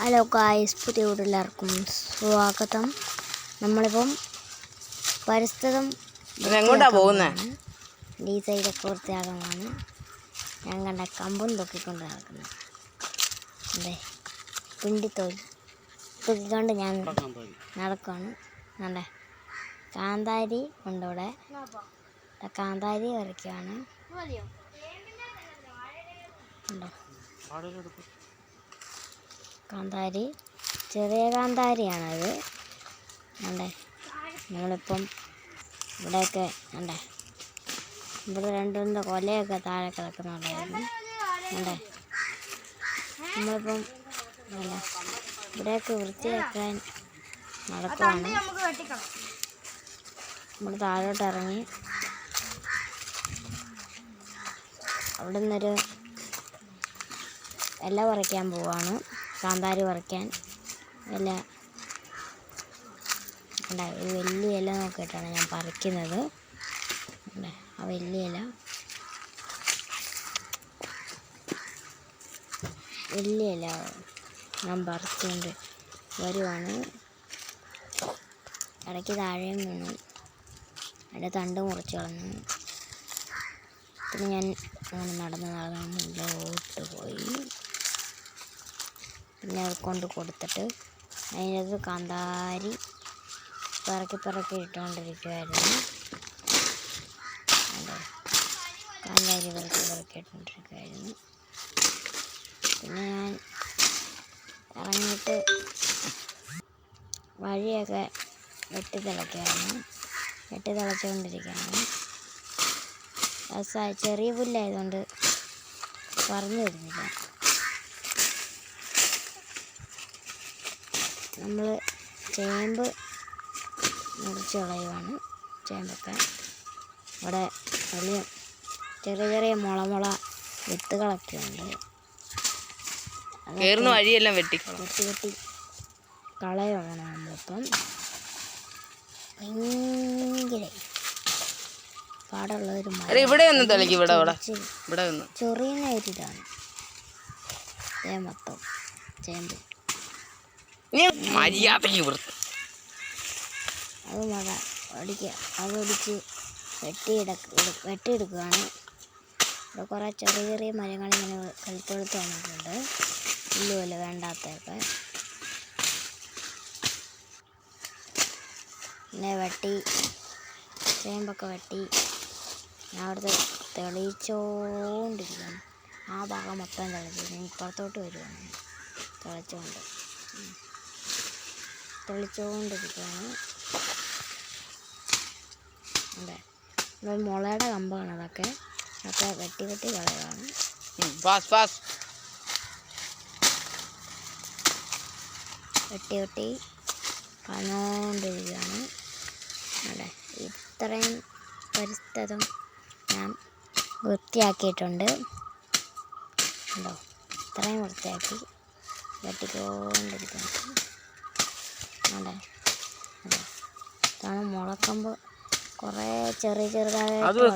Hello guys പുതിയ എല്ലാവർക്കും സ്വാഗതം. നമ്മളിപ്പം പരിസ്ഥിതം എങ്ങോട്ടാ പോകുന്നത് ഈ സൈഡൊക്കെ വൃത്തിയാക്കമാണ് ഞാൻ കണ്ട കമ്പും തൊക്കിക്കൊണ്ട് നടക്കുന്നത്. അതെ പിണ്ടിത്തോൽ തൊക്കിക്കൊണ്ട് ഞാൻ നടക്കുകയാണ് നല്ല കാന്താരി ഉണ്ട് ഇവിടെ. ദാ കാന്താരി വരയ്ക്കുകയാണ്. ഉണ്ടോ കാന്താരി ചെറിയ കാന്താരിയാണത്. അണ്ടേ നമ്മളിപ്പം ഇവിടെയൊക്കെ അണ്ടേ ഇവിടെ രണ്ടുമൂന്ന് കൊലയൊക്കെ താഴെ കിടക്കുന്നുണ്ടായിരുന്നു. അണ്ടേ നമ്മളിപ്പം അല്ല ഇവിടെയൊക്കെ വൃത്തിയാക്കാൻ നടക്കുവാണ്. നമ്മൾ താഴോട്ട് ഇറങ്ങി. അവിടെ നിന്നൊരു ഇല പറിക്കാൻ പോവാണ്. കാന്താരി പറിക്കാൻ ഇല ഉണ്ടായി വലിയ ഇല നോക്കിയിട്ടാണ് ഞാൻ പറിക്കുന്നത്. ആ വലിയ ഇല. വലിയ ഇല ഞാൻ പറിച്ചുകൊണ്ട് വരുവാണ്. ഇടയ്ക്ക് താഴെയും വീണു. അതിന്റെ തണ്ട് മുറിച്ച് കളഞ്ഞു. പിന്നെ ഞാൻ അങ്ങനെ നടന്ന് നടന്ന് മുകളിലോട്ട് പോയി. പിന്നെ കൊണ്ട് കൊടുത്തിട്ട് അതിനകത്ത് കാന്താരി പിറക്കി പിറക്കി ഇട്ടുകൊണ്ടിരിക്കുമായിരുന്നു കാന്താരി പിറക്കി പിറക്കി ഇട്ടുകൊണ്ടിരിക്കുമായിരുന്നു പിന്നെ ഞാൻ ഇറങ്ങിയിട്ട് വഴിയൊക്കെ വെട്ടി തിളയ്ക്കുമായിരുന്നു വെട്ടി തിളച്ചുകൊണ്ടിരിക്കുകയാണ് ചെറിയ പുല്ലായതുകൊണ്ട് പറഞ്ഞു വരുന്നില്ല. നമ്മൾ ചേമ്പ് മുറിച്ച് കളയുവാണ്. ചേമ്പൊക്കെ ഇവിടെ വലിയ ചെറിയ ചെറിയ മുളമുള മുള വിത്തുകളൊക്കെ ഉണ്ട്. കയറുന്ന വഴിയെല്ലാം വെട്ടി വെട്ടി വെട്ടി കളയുവാണ് നമ്മളിപ്പം. ഭയങ്കര പാടുള്ളൊരു അല്ല ഇവിടെ ഒന്ന് തെളിക്ക് ഇവിടെ ഇവിടെ. ഇവിടെ ഒന്ന്. ചൊറിയുന്ന ഒരിതാണ് ദേ മൊത്തം ചേമ്പ്. നീ മര്യാദയ്ക്ക് വൃത്തി അത് മഴ ഓടിക്കുക അത് ഒടിച്ച് വെട്ടിയെടുക്ക വെട്ടിയെടുക്കുകയാണ് ഇവിടെ കുറേ ചെറിയ ചെറിയ മരങ്ങൾ ഇങ്ങനെ കഴുത്തെടുത്ത് വന്നിട്ടുണ്ട്. ഇല്ലുമല്ല വേണ്ടാത്തൊക്കെ പിന്നെ വെട്ടി ചേമ്പൊക്കെ വെട്ടി. ഞാൻ അവിടുത്തെ തെളിയിച്ചോണ്ടിരിക്കുകയാണ് ആ ഭാഗം മൊത്തം തെളിച്ചു ഇപ്പുറത്തോട്ട് വരുവാണ്. തെളിച്ചുകൊണ്ട്. തെളിച്ചുകൊണ്ടിരിക്കുകയാണ് അതെ ഇവിടെ മുളയുടെ കമ്പാണ് അതൊക്കെ. അതൊക്കെ വെട്ടി വെട്ടി കളയാണ് വെട്ടി വെട്ടി കളഞ്ഞുകൊണ്ടിരിക്കുകയാണ് അതെ ഇത്രയും പരിസ്ഥിതം ഞാൻ വൃത്തിയാക്കിയിട്ടുണ്ട്. ഉണ്ടോ ഇത്രയും വൃത്തിയാക്കി വെട്ടിക്കൊണ്ടിരിക്കുകയാണ്. അതെ ഇതാണ് മുളക്കമ്പ്. കുറേ ചെറിയ ചെറുതായിട്ട്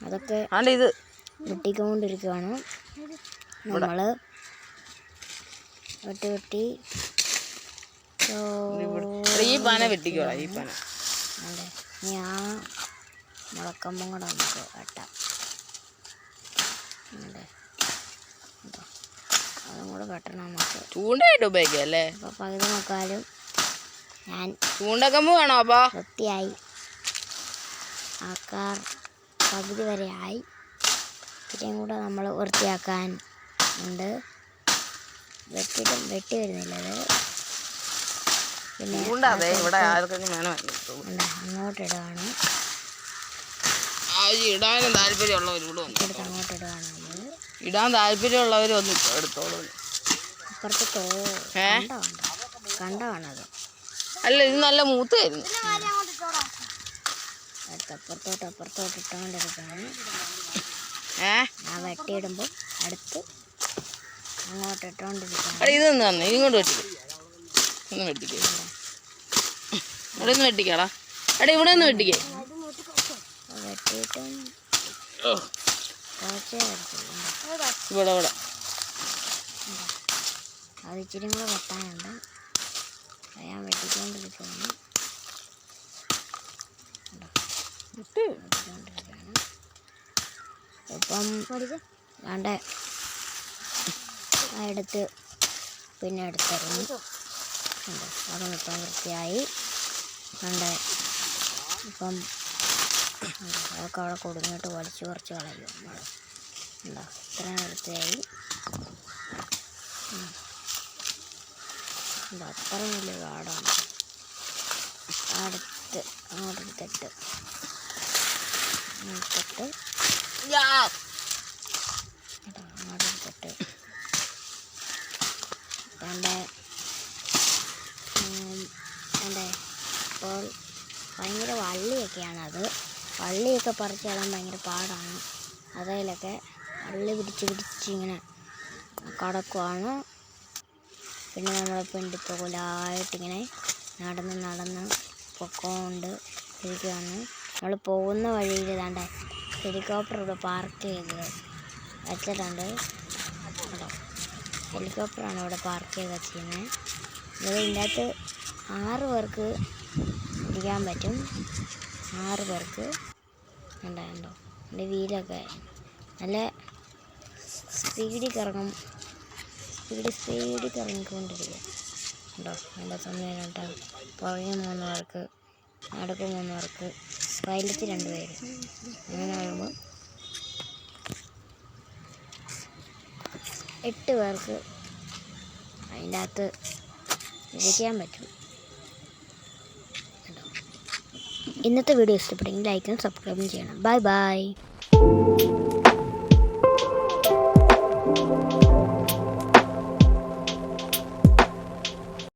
അതൊക്കെ ഇത്. വെട്ടിക്കൊണ്ടിരിക്കുകയാണ് നമ്മൾ വെട്ടി വെട്ടി ഈ പാന വെട്ടിക്കോളാം ഈ പാന. അതെ. ഇനി ആ മുളക്കമ്പും കൂടെ നമുക്ക് വെട്ടാം. അതെ. അതും കൂടെ കെട്ടണം നമുക്ക്. ചൂണ്ടയായിട്ട് ഉപയോഗിക്കാം അല്ലേ? അപ്പോൾ പകുതി നോക്കാലും ഞാൻ ചൂണ്ടക്കമ്പ് വേണോ അപ്പോൾ വൃത്തിയായി. ആക്കാർ പകുതി വരെ ആയി. ഇത്രയും കൂടെ നമ്മൾ വൃത്തിയാക്കാൻ ഉണ്ട്. വെട്ടിട്ടും വെട്ടി വരുന്നില്ല അത്. പിന്നെ അങ്ങോട്ട് ഈ ഇടാനും താല്പര്യമുള്ളവർ ഇവിടെ അങ്ങോട്ട് ഇടുകയാണ് നമ്മൾ ഇടാൻ താല്പര്യമുള്ളവർ ഒന്ന് എടുത്തോളൂ. ഏ? അല്ല ഇത് നല്ല മൂത്തായിരുന്നു. അപ്പുറത്തോട്ട് അപ്പുറത്തോട്ട് ഇട്ടുകൊണ്ടിരിക്കുകയാണ്. ഏ? ഞാൻ വെട്ടിയിടുമ്പോൾ അടുത്ത് അങ്ങോട്ട് ഇട്ടുകൊണ്ടിരിക്കുകയാണ്. തന്നെ ഇങ്ങോട്ട് വെട്ടിക്ക ഒന്ന് വെട്ടിക്കേ. ഇവിടെ വെട്ടിക്കാടാ എടാ. ഇവിടെ ഒന്ന് വെട്ടിക്കേ. വെട്ടിയിട്ടും ഇവിടെ ഇവിടെ അത് ഇച്ചിരി കൂടെ വെട്ടാനുണ്ട് ഞാൻ വെട്ടിക്കൊണ്ടിരിക്കുകയാണ്. കണ്ടോ? വെട്ടിക്കൊണ്ടിരിക്കുകയാണ്. ഇപ്പം വേണ്ട? എടുത്ത് പിന്നെ എടുത്തിറങ്ങി കണ്ടോ? അത് മൊത്തം വൃത്തിയായി. കണ്ട്? ഇപ്പം? അതൊക്കെ അവിടെ കൊടുങ്ങിട്ട് വലിച്ചു കുറച്ച് കളയും നമ്മൾ എന്താ ഇത്രയും വൃത്തിയായി എന്താ അത്രയും വലിയ കാടാണ്. അടുത്ത് അങ്ങോട്ടെടുത്തിട്ട് എടുത്തിട്ട്. എന്റെ എന്റെ വള്ളിയൊക്കെ പറിച്ച് കളയാൻ ഭയങ്കര പാടാണ്. അതയിലൊക്കെ അള്ളി പിടിച്ച് പിടിച്ച് ഇങ്ങനെ കടക്കുവാണ്. പിന്നെ നമ്മൾ പെണ്ടിത്തോലായിട്ടിങ്ങനെ നടന്ന് നടന്ന് പൊക്കോണ്ട് ഇരിക്കുകയാണ് നമ്മൾ പോകുന്ന വഴിയിൽ ഇതാണ്ട് ഹെലികോപ്റ്റർ ഇവിടെ പാർക്ക് ചെയ്ത് വെച്ചിട്ടുണ്ട്. കേട്ടോ ഹെലികോപ്റ്ററാണ് ഇവിടെ പാർക്ക് ചെയ്ത് വെച്ചിരുന്നത് ഇവിടെ ഇതിന്റെ അകത്ത് ആറ് പേർക്ക് ഇരിക്കാൻ പറ്റും. ആറ് പേർക്ക് ഉണ്ടായിട്ടുണ്ടോ. എന്റെ വീലൊക്കെ നല്ല സ്പീഡിൽ കറങ്ങും സ്പീഡ് സ്പീഡിൽ കറങ്ങിക്കൊണ്ടിരിക്കുക ഉണ്ടോ? എന്റെ സമയം കേട്ടോ. പുറകെ മൂന്ന് പേർക്ക് നടുക്ക് മൂന്ന് രണ്ട് പേര് അങ്ങനെ വരുമ്പോൾ എട്ട് പേർക്ക് അതിന്റെ അകത്ത് ഇരിക്കാൻ പറ്റും കേട്ടോ ഇന്നത്തെ വീഡിയോ ഇഷ്ടപ്പെട്ടെങ്കിൽ ലൈക്കും സബ്സ്ക്രൈബും ചെയ്യണം. Bye bye